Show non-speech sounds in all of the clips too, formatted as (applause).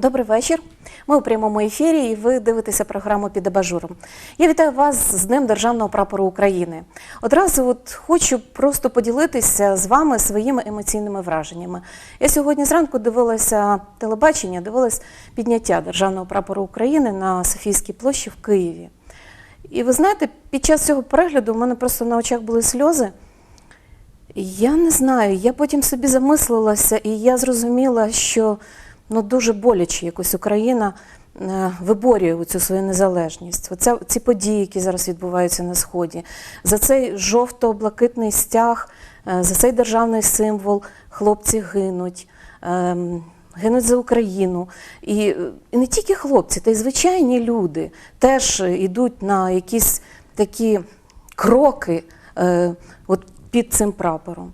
Добрий вечір. Ми у прямому ефірі, і ви дивитеся програму під абажуром. Я вітаю вас з Днем Державного прапору України. Одразу от хочу просто поділитися з вами своїми емоційними враженнями. Я сьогодні зранку дивилася телебачення, дивилась підняття Державного прапору України на Софійській площі в Києві. І ви знаєте, під час цього перегляду в мене просто на очах були сльози. Я не знаю. Я потім собі замислилася, і я зрозуміла, що ну, дуже боляче якось Україна е, виборює цю свою незалежність. Оця, ці події, які зараз відбуваються на Сході, за цей жовто-блакитний стяг, е, за цей державний символ хлопці гинуть. ем, Гинуть за Україну. І, е, і не тільки хлопці, та й звичайні люди теж йдуть на якісь такі кроки е, от під цим прапором.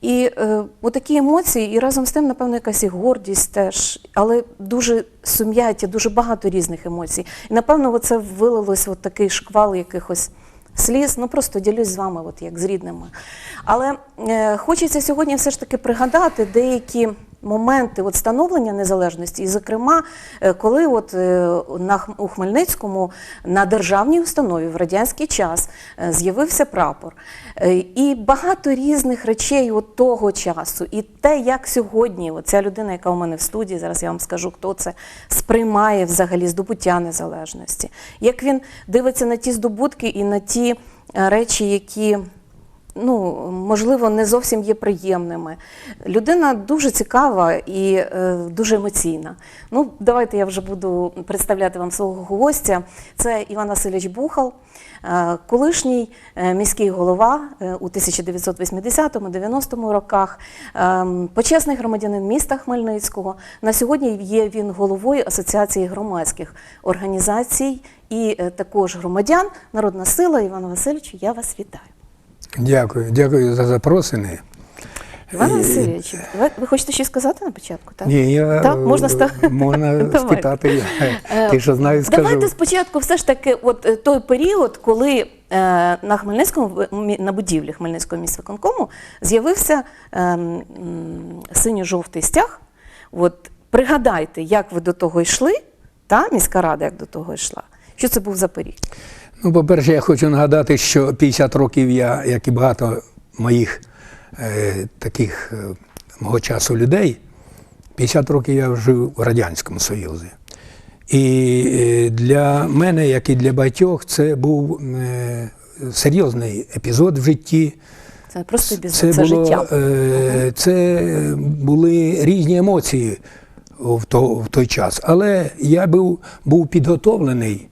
І е, отакі емоції, і разом з тим, напевно, якась і гордість теж, але дуже сум'яття, дуже багато різних емоцій. І напевно, це вилилось от такий шквал якихось сліз. Ну просто ділюсь з вами, от як з рідними. Але е, хочеться сьогодні все ж таки пригадати деякі. Моменти от становлення незалежності, і, зокрема, е, коли от е, на у Хмельницькому на державній установі в радянський час е, з'явився прапор, і багато різних речей от того часу, і те, як сьогодні ця людина, яка у мене в студії, зараз я вам скажу, хто це сприймає взагалі здобуття незалежності, як він дивиться на ті здобутки і на ті речі, які ну, можливо, не зовсім є приємними. Людина дуже цікава і е, дуже емоційна. Ну, давайте я вже буду представляти вам свого гостя. Це Іван Васильович Бухал, е, колишній е, міський голова е, у 1980-90 роках, е, почесний громадянин міста Хмельницького. На сьогодні є він головою Асоціації громадських організацій і е, також громадян. Народна сила Іван Васильович, я вас вітаю. Дякую, дякую за запрошення. Іван Васильович, ви, ви хочете щось сказати на початку? Так? Ні, я Так, можна е, можна (laughs) спитати. Я, Е, ти що знаю, скажу. Давайте спочатку все ж таки, от е, той період, коли е, на Хмельницькому на будівлі Хмельницького міськвиконкому з'явився е, м, синьо-жовтий стяг. От пригадайте, як ви до того йшли, та міська рада як до того йшла. Що це був за період? Ну, по-перше, я хочу нагадати, що 50 років я, як і багато моїх е, таких е, мого часу людей, 50 років я жив у Радянському Союзі. І е, для мене, як і для багатьох, це був е, серйозний епізод в житті. Це просто бізнес, Це, це, було, життя. е, це були різні емоції в, то, в той час. Але я був, був підготовлений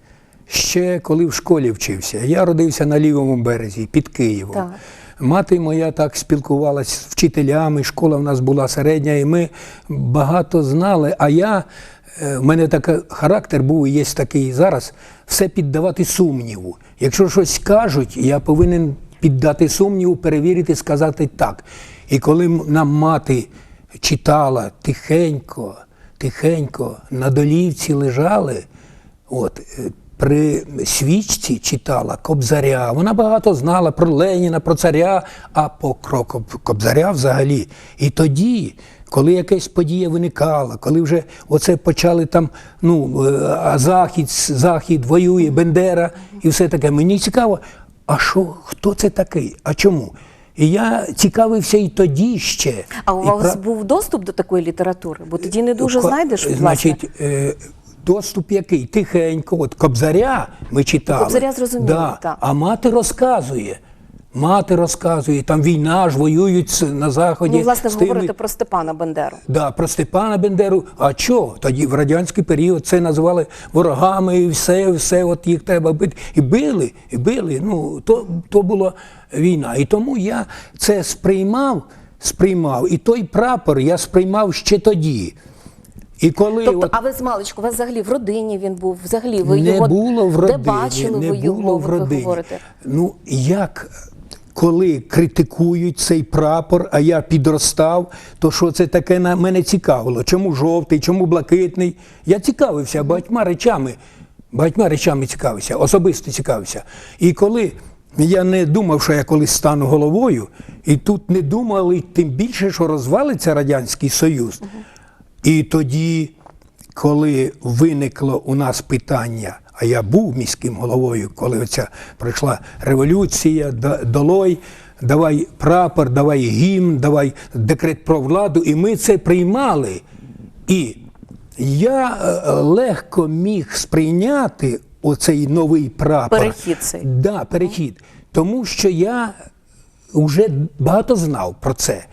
ще коли в школі вчився. Я родився на лівому березі під Києвом. Так. Мати моя так спілкувалася з вчителями, школа в нас була середня, і ми багато знали. А я, е, в мене такий характер був і є такий зараз, все піддавати сумніву. Якщо щось кажуть, я повинен піддати сумніву, перевірити, сказати так. І коли нам мати читала тихенько, тихенько, на долівці лежали, от, е, при свічці читала Кобзаря. Вона багато знала про Леніна, про царя, а по Кобзаря взагалі. І тоді, коли якась подія виникала, коли вже оце почали там, ну, е, а Захід, Захід воює, Бендера і все таке, мені цікаво, а що, хто це такий? А чому? І я цікавився і тоді ще. А у вас пра- був доступ до такої літератури? Бо тоді не дуже знайдеш власне. Значить, е, доступ який? Тихенько. От Кобзаря ми читали. Кобзаря зрозуміло, да. так. А мати розказує. Мати розказує, там війна ж воюють на заході. Ну, власне, ви говорите про Степана Бендеру. Да, про Степана Бендеру. А що? Тоді в радянський період це називали ворогами, і все, все, от їх треба бити. І били, і били. Ну, то, то була війна. І тому я це сприймав, сприймав. І той прапор я сприймав ще тоді. І коли Тобто, от, а ви з маличку, у вас взагалі в родині він був, взагалі ви не його було в родині, де бачили не ви його, було в ви родині. говорите? Ну як коли критикують цей прапор, а я підростав, то що це таке на мене цікавило? Чому жовтий, чому блакитний? Я цікавився багатьма речами, багатьма речами цікавився, особисто цікавився. І коли я не думав, що я колись стану головою, і тут не думали тим більше, що розвалиться Радянський Союз. І тоді коли виникло у нас питання, а я був міським головою, коли оця пройшла революція, долой, давай прапор, давай гімн, давай декрет про владу, і ми це приймали. І я е, легко міг сприйняти оцей новий прапор. Перехід цей. Да, перехід. Тому що я вже багато знав про це.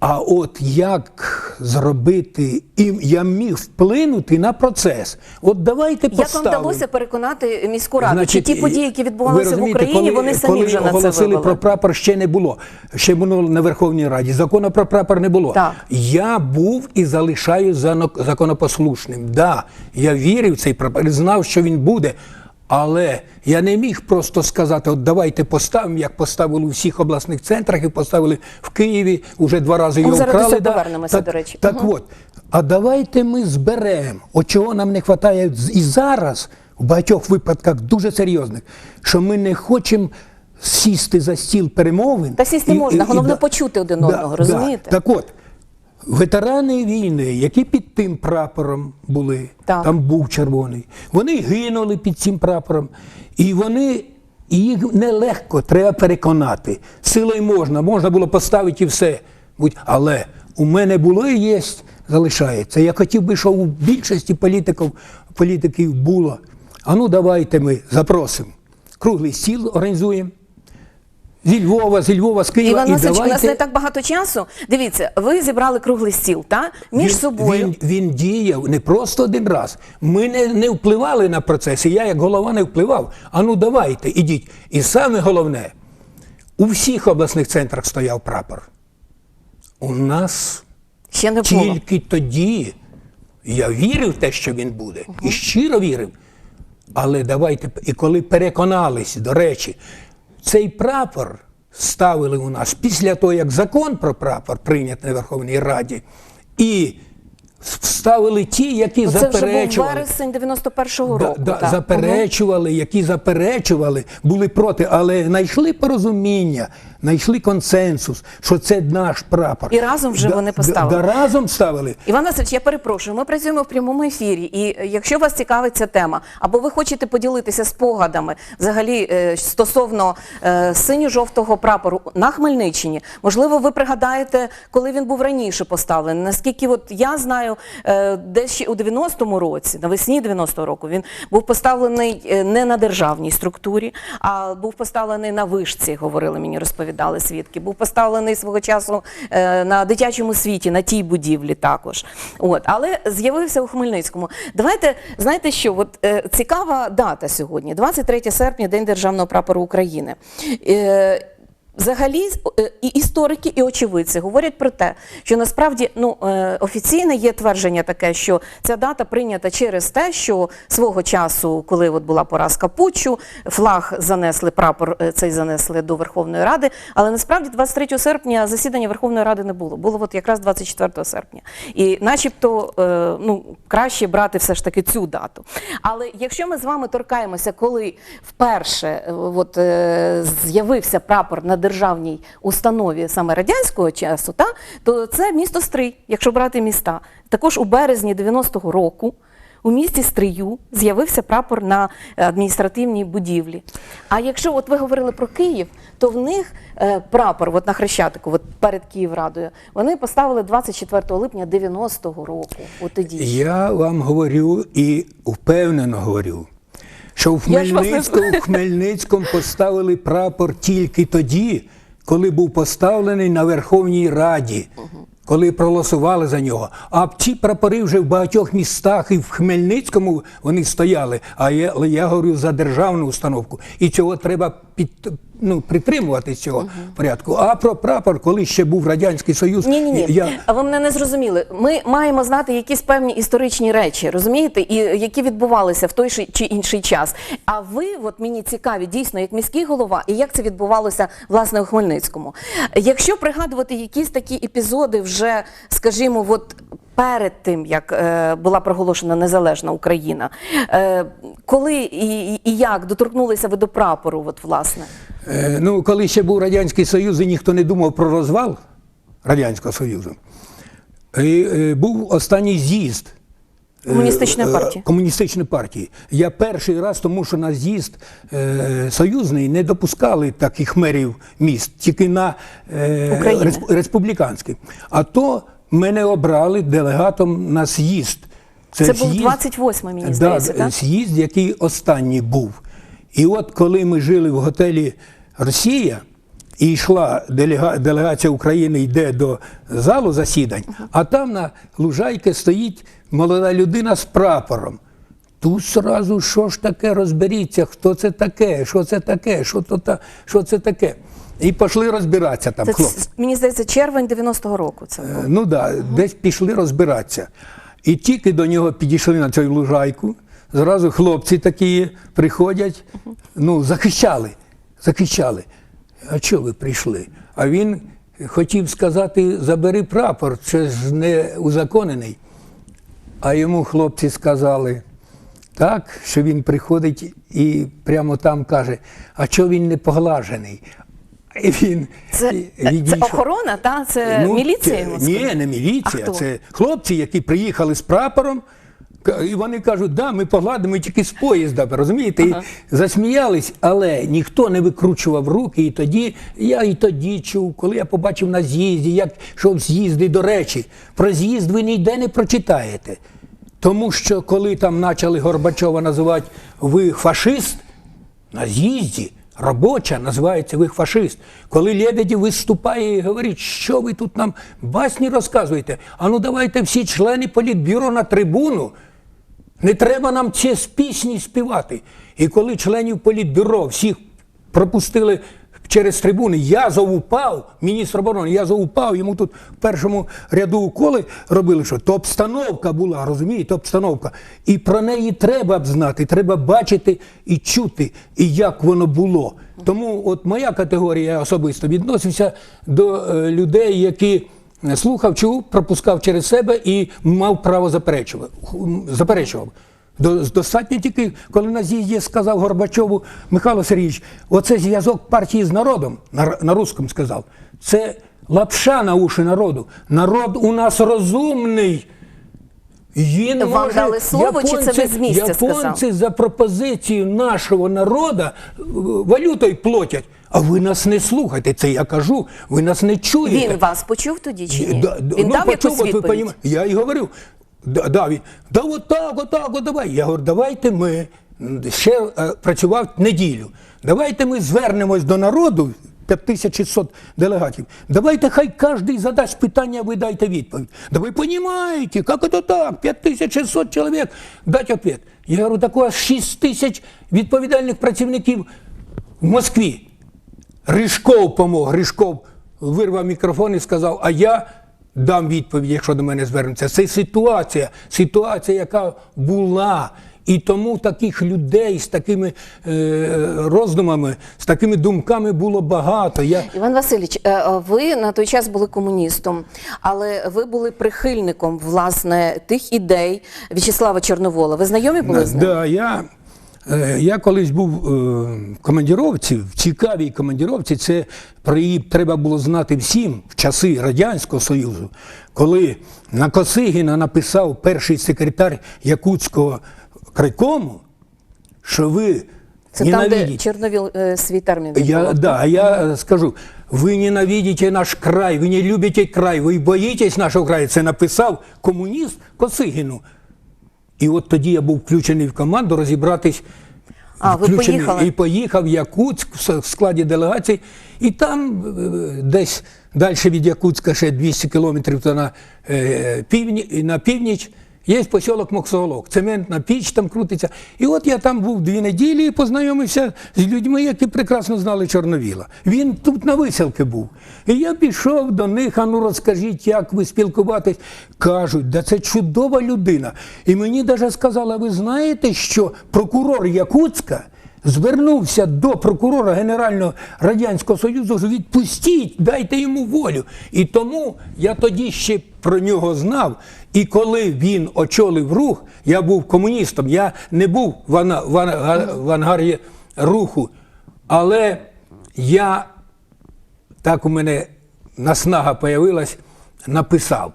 А от як зробити, і я міг вплинути на процес. От давайте Як вам вдалося переконати міську раду? Значить, Чи ті події, які відбувалися в Україні, коли, вони самі коли вже на це оголосили про прапор, ще не було. Ще було на Верховній Раді. Закону про прапор не було. Так. Я був і залишаюсь зано- законопослушним. Да, я вірив в цей прапор, знав, що він буде. Але я не міг просто сказати, от давайте поставимо, як поставили у всіх обласних центрах і поставили в Києві, уже два рази його зараз вкрали. да. повернемося, так, до речі. Так от, а давайте ми зберемо, от чого нам не вистачає і зараз, в багатьох випадках дуже серйозних, що ми не хочемо сісти за стіл перемовин. Та сісти можна, головне почути один одного, розумієте? Так от, ветерани війни, які під тим прапором були, Так. там був червоний, вони гинули під цим прапором, і вони. І їх нелегко треба переконати. Силою можна, можна було поставити і все. Але у мене було і є, залишається. Я хотів би, щоб у більшості політиків, політиків було. А ну давайте ми запросимо. Круглий стіл організуємо. Зі Львова, зі Львова, з Києва. Іван Васильович, у нас не так багато часу. Дивіться, ви зібрали круглий стіл, та? Між він, собою. Він, він діяв не просто один раз. Ми не, не впливали на процес. І я, як голова, не впливав. А ну давайте, ідіть. І саме головне, у всіх обласних центрах стояв прапор. У нас Ще не було. тільки тоді я вірив в те, що він буде, і щиро вірив. Але давайте, і коли переконались, до речі, цей прапор ставили у нас після того, як закон про прапор прийнятий на Верховній Раді, і вставили ті, які Ну, Це вже був заперечували. вересень 91-го Да, року. да, так. заперечували, які заперечували, були проти, але знайшли порозуміння, знайшли консенсус, що це наш прапор. І разом вже Да- вони поставили. Да, разом ставили. Іван Васильович, я перепрошую, ми працюємо в прямому ефірі, і е, якщо вас цікавить ця тема, або ви хочете поділитися спогадами взагалі е, стосовно е, синьо-жовтого прапору на Хмельниччині, можливо, ви пригадаєте, коли він був раніше поставлений. Наскільки от я знаю, десь ще у 90-му році, навесні 90-го року, він був поставлений не на державній структурі, а був поставлений на вишці, говорили мені, розповідали свідки. Був поставлений свого часу е, на дитячому світі, на тій будівлі також. От, але з'явився у Хмельницькому. Давайте, знаєте що, от е, цікава дата сьогодні, 23 серпня, День Державного прапору України. Взагалі, е, і історики, і очевидці говорять про те, що насправді ну е, офіційне є твердження таке, що ця дата прийнята через те, що свого часу, коли от була поразка Путчу, флаг занесли, прапор е, цей занесли до Верховної Ради. Але насправді 23 серпня засідання Верховної Ради не було. Було от якраз 24 серпня. І, начебто, ну краще брати все ж таки цю дату. Але якщо ми з вами торкаємося, коли вперше от, з'явився прапор на державній установі саме радянського часу, та, то це місто Стрий, якщо брати міста. Також у березні 90-го року у місті Стрию з'явився прапор на адміністративній будівлі. А якщо от ви говорили про Київ, то в них е, прапор от на Хрещатику, от перед Київрадою, вони поставили 24 липня 90-го року. От тоді. Я вам говорю і впевнено говорю, що в Хмельницькому, не Хмельницькому, в Хмельницькому поставили прапор тільки тоді, коли був поставлений на Верховній Раді, коли проголосували за нього. А ці прапори вже в багатьох містах і в Хмельницькому вони стояли. А я, я говорю за державну установку. І цього треба під, ну, притримуватись цього порядку. А про прапор, коли ще був Радянський Союз, Ні, ні, ні. я. А ви мене не зрозуміли. Ми маємо знати якісь певні історичні речі, розумієте, і які відбувалися в той чи інший час. А ви, от мені цікаві, дійсно, як міський голова, і як це відбувалося власне у Хмельницькому. Якщо пригадувати якісь такі епізоди, вже скажімо, от. Перед тим як е, була проголошена незалежна Україна, е, коли і, і- як доторкнулися ви до прапору, от власне? Е, Ну, коли ще був Радянський Союз і ніхто не думав про розвал Радянського Союзу, і, був останній з'їзд Комуністичної партії. Комуністичної партії. Я перший раз, тому що на з'їзд е, союзний не допускали таких мерів міст, тільки на е, України. республіканський. А то мене обрали делегатом на з'їзд. Це був 28-й, мені здається, да, так? з'їзд, який останній був. І от коли ми жили в готелі Росія, і йшла делега, делегація України йде до залу засідань, а там на лужайці стоїть молода людина з прапором. Тут сразу що ж таке розберіться, хто це таке, що це таке, що, то та, що це таке. І пішли розбиратися там Це, хлопці. мені здається, червень 90-го року. Це було. Ну так, да, десь пішли розбиратися. І тільки до нього підійшли на цю лужайку, зразу хлопці такі приходять, ну, захищали, захищали. А чого ви прийшли? А він хотів сказати: забери прапор, це ж не узаконений. А йому хлопці сказали так, що він приходить і прямо там каже: а чого він не поглажений? І він Це, це охорона, та? це Ну, міліція це- Ні, не А міліція. хто? Це хлопці, які приїхали з прапором. І вони кажуть, да, ми погладимо тільки з поїзда, розумієте? І засміялись, але ніхто не викручував руки. І тоді я і тоді чув, коли я побачив на з'їзді, як йшов з'їзди, до речі, про з'їзд ви ніде не прочитаєте. Тому що коли там почали Горбачова називати ви фашист, на з'їзді робоча називається ви фашист. Коли Лебедєв виступає і говорить, що ви тут нам басні розказуєте, а ну давайте всі члени політбюро на трибуну. Не треба нам ці пісні співати. І коли членів політбюро всіх пропустили через трибуни, Язов упав, міністр оборони, Язов упав, йому тут в першому ряду уколи робили, що то обстановка була, розумієте, обстановка. І про неї треба б знати, треба бачити і чути, і як воно було. Тому от моя категорія я особисто відносився до е, людей, які слухав, чув, пропускав через себе і мав право заперечував. До- Достатньо тільки, коли на з'їзді сказав Горбачову Михайло Сергійович, оце зв'язок партії з народом, на, на русском сказав, це лапша на уші народу. Народ у нас розумний. Він Вам може, дали слово, чи це ви з місця сказав? японці за пропозицію нашого народу валютою платять. А ви нас не слухаєте, це я кажу, ви нас не чуєте. Він вас почув тоді чи ні? Да, Він ну, дав почув, якусь от ви відповідь? Я і говорив, да, да, він, да от так, от так, от давай. Я говорю, давайте ми ще е, працював неділю. Давайте ми звернемось до народу, 5600 делегатів. Давайте хай кожен задасть питання, ви дайте відповідь. Да ви розумієте, як це так? 5600 чоловік дать відповідь. Я говорю, так у вас 6 тисяч відповідальних працівників в Москві. Рижков помог. Рижков вирвав мікрофон і сказав: А я дам відповідь, якщо до мене звернуться. Це ситуація, ситуація, яка була. І тому таких людей з такими е, роздумами, з такими думками було багато. Я, Іван Васильович, е, е, ви на той час були комуністом, але ви були прихильником власне тих ідей В'ячеслава Чорновола. Ви знайомі були з ним? Да, я, я колись був е, в командіровці, в цікавій командіровці, це про її треба було знати всім в часи Радянського Союзу, коли на Косигіна написав перший секретар Якутського крайкому, що ви Це там, де. Чорновіл е, свій термін Я, да, я э, скажу, ви ненавидите наш край, ви не любите край, ви боїтесь нашого краю. Це написав комуніст Косигіну. І от тоді я був включений в команду розібратись. А, ви поїхали? І поїхав в Якутськ в складі делегації. І там е, десь далі від Якутська ще 200 кілометрів то на, е, півні, на північ. Є посілок Моксоголок, цементна піч там крутиться. І от я там був дві неділі і познайомився з людьми, які прекрасно знали Чорновіла. Він тут на виселки був. І я пішов до них, а ну розкажіть, як ви спілкуватись. Кажуть, да це чудова людина. І мені навіть сказали, ви знаєте, що прокурор Якутська звернувся до прокурора Генерального Радянського Союзу, що відпустіть, дайте йому волю. І тому я тоді ще про нього знав. І коли він очолив рух, я був комуністом, я не був в, ана- в, ана- в ангарі руху, але я так у мене наснага появилась, написав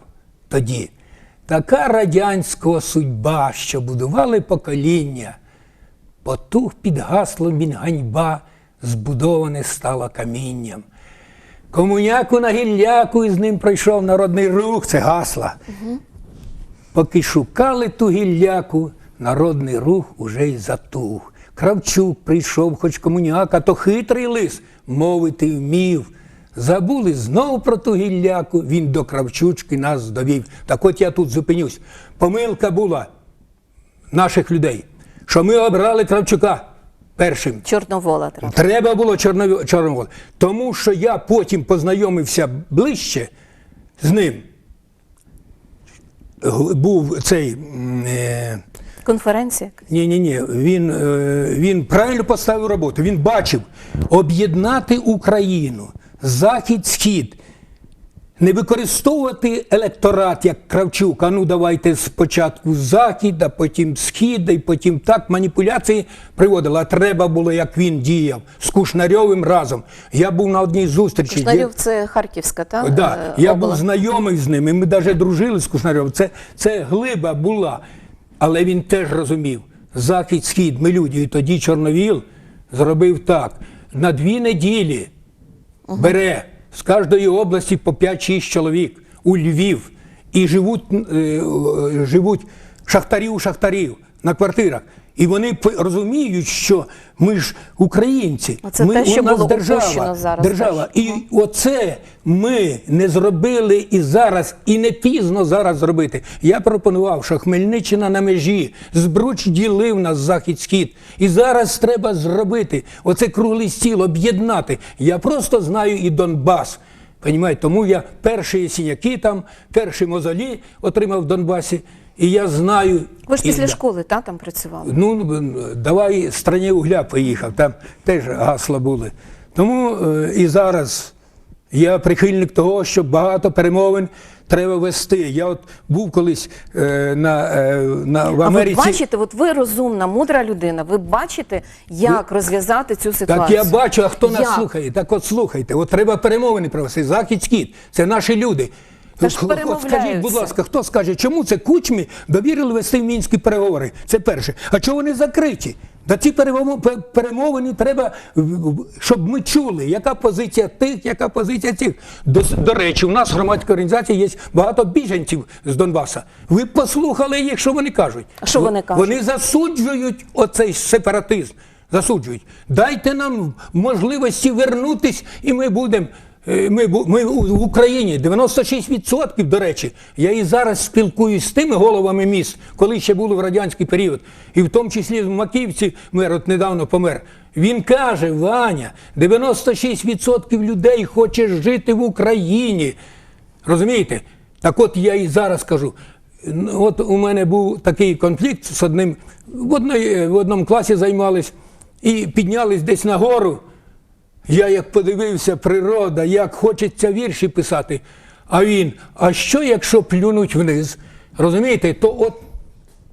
тоді. така радянська судьба, що будували покоління, потух під гаслом він ганьба, збудоване стало камінням. Комуняку на гілляку і з ним пройшов народний рух, це гасла. Поки шукали ту гілляку, народний рух уже й затух. Кравчук прийшов, хоч комуняка, то хитрий лис, мовити вмів. Забули знов про ту гілляку, він до Кравчучки нас довів. Так от я тут зупинюсь. Помилка була наших людей, що ми обрали Кравчука першим. Чорновола треба. Треба було Чорнові- Чорновол. Тому що я потім познайомився ближче з ним. Був цей. Е, Конференція. ні, ні, ні. Він, е, він правильно поставив роботу. Він бачив об'єднати Україну, захід, схід. Не використовувати електорат як Кравчук. А ну давайте спочатку захід, а потім схід, і потім так маніпуляції приводили. А треба було, як він діяв з Кушнарьовим разом. Я був на одній зустрічі. Кушнарів це Харківська, так? Да, я був знайомий з ним, і ми навіть дружили з Кушнарем. Це, це глиба була. Але він теж розумів, захід, схід, ми люди. І тоді Чорновіл зробив так: на дві неділі бере з кожної області по 5-6 чоловік у Львів і живуть, е, е, живуть шахтарі у шахтарів на квартирах. І вони розуміють, що ми ж українці. Оце ми, те, що у нас було держава, зараз держава. теж. І оце ми не зробили і зараз, і не пізно зараз зробити. Я пропонував, що Хмельниччина на межі, Збруч ділив нас захід-схід. І зараз треба зробити оце круглий стіл, об'єднати. Я просто знаю і Донбас. Понімаєте? Тому я перші сіняки там, перші мозолі отримав в Донбасі. І я знаю. Ви ж і- після школи та, там працювали? Ну, давай страні угля поїхав, там теж гасла були. Тому е, і зараз я прихильник того, що багато перемовин треба вести. Я от був колись е, на, е, на, в А ви бачите, от ви розумна, мудра людина, ви бачите, як розв'язати цю ситуацію. Так я бачу, а хто нас слухає? Так от слухайте, от треба перемовини провести. Захід, схід, це наші люди. Та ж От Скажіть, будь ласка, хто скаже, чому це кучмі довірили вести в мінські переговори? Це перше. А чого вони закриті? Та ці перемовини треба, щоб ми чули, яка позиція тих, яка позиція цих. До, до речі, у нас в громадській організації є багато біженців з Донбаса. Ви послухали їх, що вони кажуть. А що вони кажуть? Вони засуджують оцей сепаратизм. Засуджують. Дайте нам можливості вернутись, і ми будемо. Е, Ми, ми в Україні 96%, до речі, я і зараз спілкуюсь з тими головами міст, коли ще були в радянський період, і в тому числі в Маківці мер от недавно помер. Він каже: Ваня, 96% людей хоче жити в Україні. Розумієте? Так от я і зараз кажу. От у мене був такий конфлікт з одним, в, одної, в одному класі займались і піднялись десь на гору. Я як подивився, природа, як хочеться вірші писати. А він, а що якщо плюнуть вниз? Розумієте, то от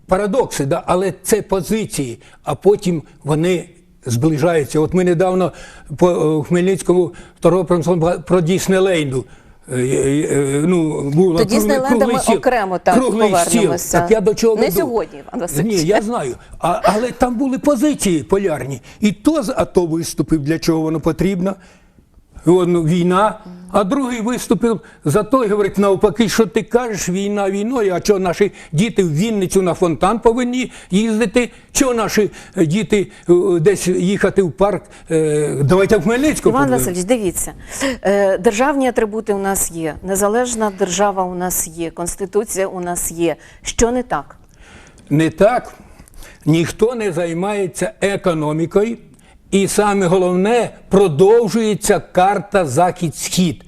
парадокси, да? але це позиції, а потім вони зближаються. От ми недавно по Хмельницькому Хмельницькому торгопромисловому про Діснелейну. Е, е, е, Ну, було До круглий- Діснейленда круглий ми стіл. окремо так Круглий стіл. повернемося. Так я до чого Не веду? сьогодні, Іван Васильович. Ні, я знаю. А, але там були позиції полярні. І то з АТО виступив, для чого воно потрібно. Воно, війна, а другий виступив за то і говорить, навпаки, що ти кажеш, війна війною, а чого наші діти в Вінницю на фонтан повинні їздити, чого наші е, діти е, десь їхати в парк, е, давайте в Хмельницьку. Іван. Васильович, дивіться, державні атрибути у нас є, незалежна держава у нас є, конституція у нас є. Що не так? Не так. Ніхто не займається економікою, і саме головне продовжується карта Захід-Схід.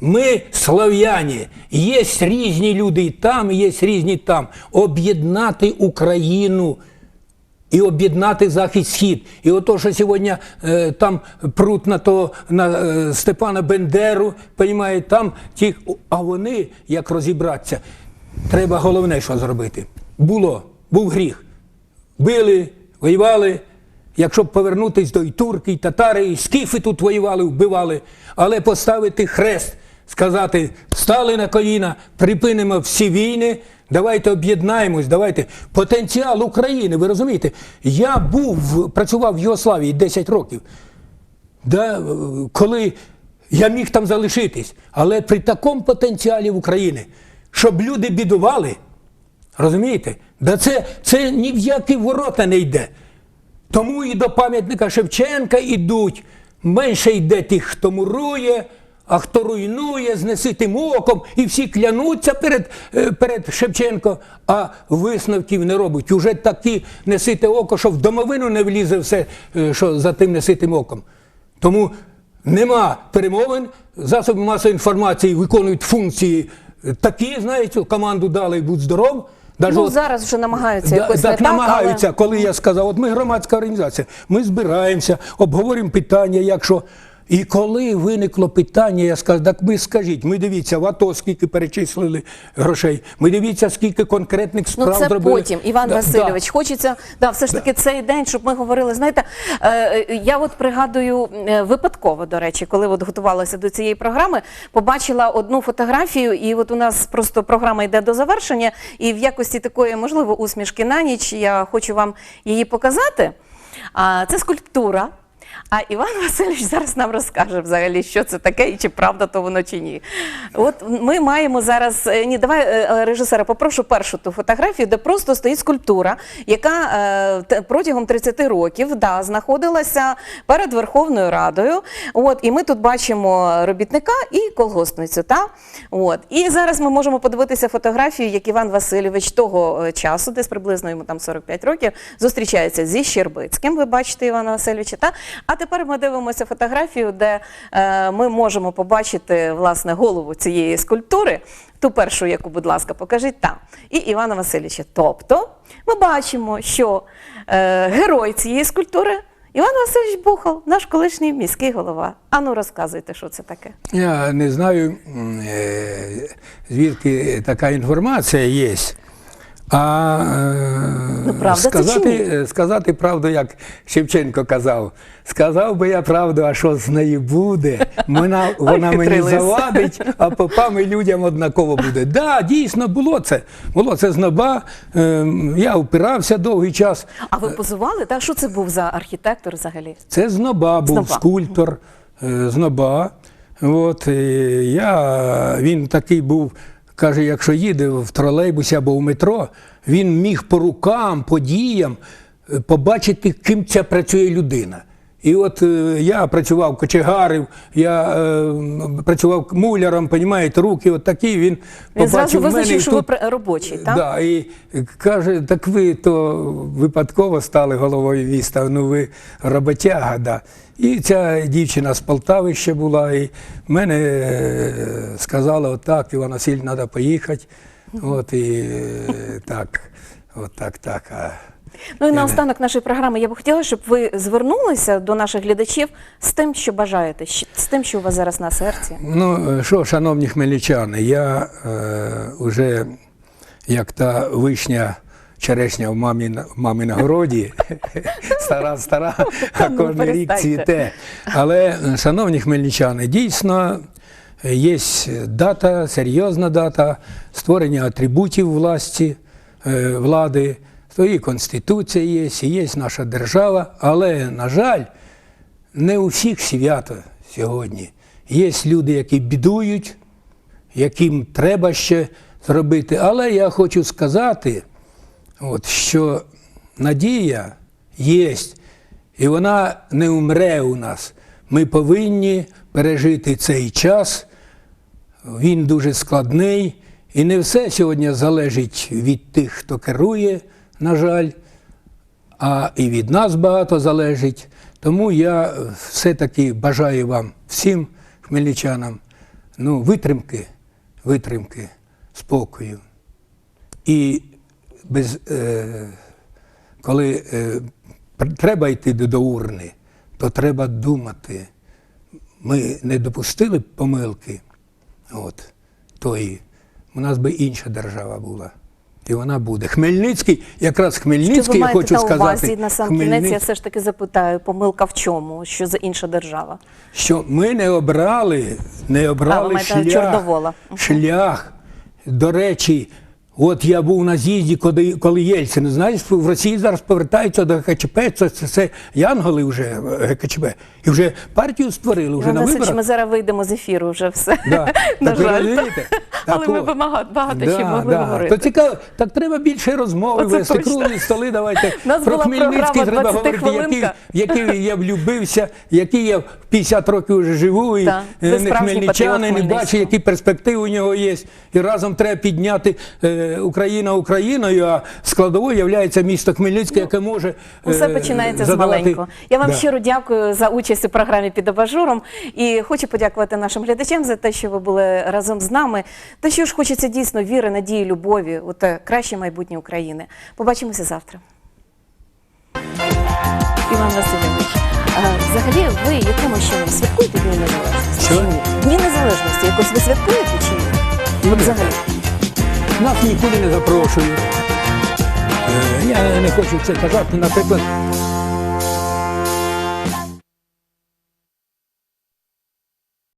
Ми слав'яні, є різні люди і там, є різні там. Об'єднати Україну і об'єднати захід-схід. І ото, що сьогодні е, там прут на то на е, Степана Бендеру, понімає, там ті, а вони, як розібратися, треба головне, що зробити. Було, був гріх. Били, воювали. Якщо б повернутись до і турки, і татари, і скіфи тут воювали, вбивали, але поставити хрест, сказати, стали на коліна, припинимо всі війни, Давайте об'єднаємось, давайте. Потенціал України, ви розумієте? Я був, працював в Югославії 10 років. Да, е, коли я міг там залишитись, але при такому потенціалі в Україні, щоб люди бідували, розумієте? Да це, це ні в які ворота не йде. Тому і до пам'ятника Шевченка йдуть. Менше йде тих, хто мурує, а хто руйнує, знеситим оком, і всі клянуться перед, е, перед Шевченко, а висновків не робить. Уже такі несите око, що в домовину не влізе все, е, що за тим неситим оком. Тому нема перемовин, засоби масової інформації виконують функції такі, знаєте, команду дали будь здоров. Даже Ну, от- зараз вже намагаються якось так не намагаються, але... коли я сказав, от ми громадська організація, ми збираємося, обговорюємо питання, якщо. І коли виникло питання, я сказав, так ви скажіть, ми дивіться, в АТО скільки перечислили грошей, ми дивіться, скільки конкретних Ну, справ це зробили. потім, Іван Да, Васильович. Хочеться, да, все ж таки цей день, щоб ми говорили. Знаєте, е, е, я от пригадую е, випадково, до речі, коли от готувалася до цієї програми, побачила одну фотографію, і от у нас просто програма йде до завершення, і в якості такої, можливо, усмішки на ніч я хочу вам її показати. А це скульптура. А Іван Васильович зараз нам розкаже взагалі, що це таке і чи правда то воно чи ні. От ми маємо зараз. е, Ні, давай е, е, режисера, попрошу першу ту фотографію, де просто стоїть скульптура, яка протягом 30 років да, знаходилася перед Верховною Радою. От, і ми тут бачимо робітника і колгоспницю. Та? От. І зараз ми можемо подивитися фотографію, як Іван Васильович того часу, десь приблизно йому там 45 років, зустрічається зі Щербицьким. Ви бачите Івана Васильовича. Та? А тепер ми дивимося фотографію, де е, ми можемо побачити власне голову цієї скульптури. Ту першу, яку, будь ласка, покажіть там. І Івана Васильовича. Тобто ми бачимо, що е, герой цієї скульптури Іван Васильович Бухал, наш колишній міський голова. Ану, розказуйте, що це таке. Я не знаю, е, звідки така інформація є. А е, Ну, правда сказати, е, сказати правду, як Шевченко казав, сказав би я правду, а що з нею буде, вона, (laughs) вона мені завадить, а попам і людям однаково буде. Так, да, дійсно, було це. Було це зноба. Е, я опирався довгий час. А ви позували? Так, що це був за архітектор взагалі? Це зноба був Зноба. скульптор е, зноба. От, е, я, він такий був, каже, якщо їде в тролейбусі або в метро, він міг по рукам, по діям е, побачити, ким ця працює людина. І от е, я працював кочегарив, я е, працював муляром, понімаєте, руки от такі, він зразу побачив мене. визначив, і що ви тут- робочий, так? Да, і каже, так ви то випадково стали головою міста, ну ви роботяга. Да. І ця дівчина з Полтави ще була, і мене е, сказала, отак, Іван Васильович, треба поїхати. От і е, так, от так, так. А, Ну і Я не- наостанок нашої програми я б хотіла, щоб ви звернулися до наших глядачів з тим, що бажаєте, з тим, що у вас зараз на серці. Ну, е, що, шановні хмельничани, я е, вже як та вишня. Черешня в мамі, на- в мамі на городі, (laughs) стара, стара, а Ну, кожен рік цвіте. Але, е, шановні хмельничани, дійсно е, є дата, серйозна дата створення атрибутів власті, е, влади, то і Конституція є, і є наша держава, але, на жаль, не у всіх свято сьогодні. Є люди, які бідують, яким треба ще зробити. Але я хочу сказати, от, що надія є, і вона не умре у нас. Ми повинні пережити цей час. Він дуже складний, і не все сьогодні залежить від тих, хто керує, на жаль, а і від нас багато залежить. Тому я все-таки бажаю вам всім хмельничанам ну, витримки, витримки, спокою. І без, е, коли е, треба йти до, до урни, то треба думати. Ми не допустили помилки, от, тої, у нас би інша держава була. І вона буде. Хмельницький, якраз Що Хмельницький, ви я маєте хочу на сказати, увазі на сам кінець? Я все ж таки запитаю, помилка в чому? Що за інша держава? що ми не обрали, не обрали шлях, Чорновола. Шлях. До речі, От я був на з'їзді, коли, коли Єльцин, знаєш, в Росії зараз повертаються до ГКЧП, це, це, це янголи вже е, ГКЧП. І вже партію створили, вже Іван на виборах. ми зараз вийдемо з ефіру вже все. Да. (laughs) На Так ви жаль. розумієте? (laughs) Але ми багато, багато ще могли То говорити. цікаво, так треба більше розмови Оце вести, точно. круглі столи давайте. Нас Про Хмельницький треба говорити, який, який я влюбився, який я в 50 років вже живу, і Так, ви е, не справжній хмельничанин, і бачу, які перспективи у нього є. І разом треба підняти е, Україна Україною, а складовою є місто Хмельницьке, яке може Ну, Усе е, починається з маленького. Я вам Да. щиро дякую за участь у програмі під абажуром і хочу подякувати нашим глядачам за те, що ви були разом з нами. Та що ж хочеться дійсно віри, надії, любові у те краще майбутнє України. Побачимося завтра. Іван Васильович, взагалі ви якимось чином святкуєте Дні Незалежності? Що? Дні Незалежності якось ви святкуєте чи ні? Ну, взагалі. Нас нікуди не запрошують. Е, Я не хочу це казати. Наприклад,